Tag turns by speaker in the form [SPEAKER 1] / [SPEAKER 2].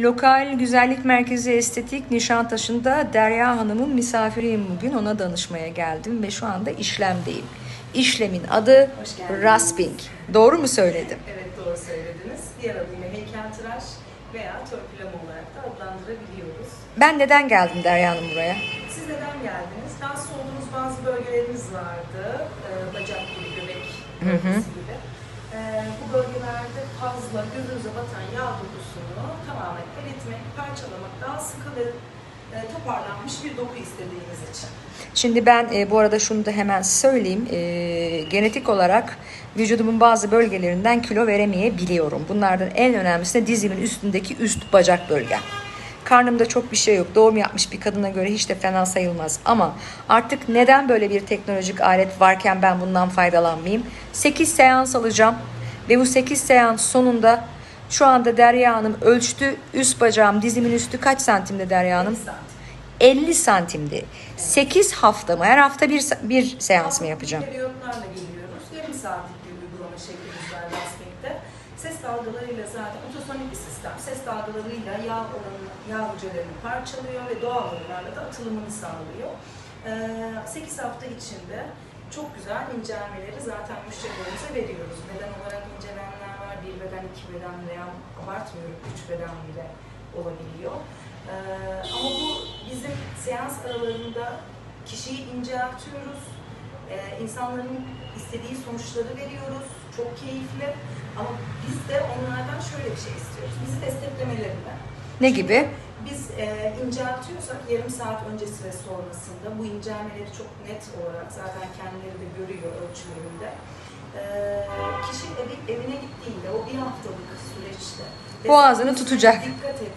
[SPEAKER 1] Lokal Güzellik Merkezi Estetik Nişantaşı'nda Derya Hanım'ın misafiriyim bugün. Ona danışmaya geldim ve şu anda işlemdeyim. İşlemin adı. Rasping. Doğru mu söyledim?
[SPEAKER 2] Evet doğru söylediniz. Diğer adıyla heykeltıraş veya torpilama olarak da adlandırabiliyoruz.
[SPEAKER 1] Ben neden geldim Derya Hanım buraya?
[SPEAKER 2] Siz neden geldiniz? Rahatsız olduğunuz bazı bölgeleriniz vardı. Ee, bacak gibi, göbek bölgesi gibi. Ee, bu bölgelerde fazla gözünüze batan yağ dokusunu tamamen eritmek, parçalamak, daha sıkı ve e, toparlanmış bir doku istediğiniz için.
[SPEAKER 1] Şimdi ben e, bu arada şunu da hemen söyleyeyim. E, genetik olarak vücudumun bazı bölgelerinden kilo veremeyebiliyorum. Bunlardan en önemlisi de dizimin üstündeki üst bacak bölgem. Karnımda çok bir şey yok. Doğum yapmış bir kadına göre hiç de fena sayılmaz. Ama artık neden böyle bir teknolojik alet varken ben bundan faydalanmayayım? 8 seans alacağım ve bu 8 seans sonunda şu anda Derya Hanım ölçtü. Üst bacağım dizimin üstü kaç santimde Derya Hanım?
[SPEAKER 2] 50 santim.
[SPEAKER 1] 50 santimdi. 8 hafta mı? Her hafta bir, bir seans mı yapacağım?
[SPEAKER 2] Periyotlarla geliyoruz. Yarım saatlik bir uygulama şeklimiz var Rasping'de. Ses dalgalarıyla zaten ultrasonik bir sistem. Ses dalgalarıyla yağ oranı, yağ hücrelerini parçalıyor ve doğal oranlarla da atılımını sağlıyor. Ee, 8 hafta içinde çok güzel incelmeleri zaten müşterilerimize veriyoruz. Beden olarak incelenenler var. Beden, iki beden veya abartmıyorum üç beden bile olabiliyor. Ee, ama bu bizim seans aralarında kişiyi inceltiyoruz. Ee, insanların istediği sonuçları veriyoruz. Çok keyifli. Ama biz de onlardan şöyle bir şey istiyoruz. Bizi desteklemelerini.
[SPEAKER 1] Ne gibi?
[SPEAKER 2] Biz e, inceltiyorsak yarım saat öncesi ve sonrasında bu incelmeleri çok net olarak zaten kendileri de görüyor ölçülerinde. E, kişi evi, evine gittiğinde o bir haftalık süreçte
[SPEAKER 1] Boğazını tutacak.
[SPEAKER 2] Dikkat et.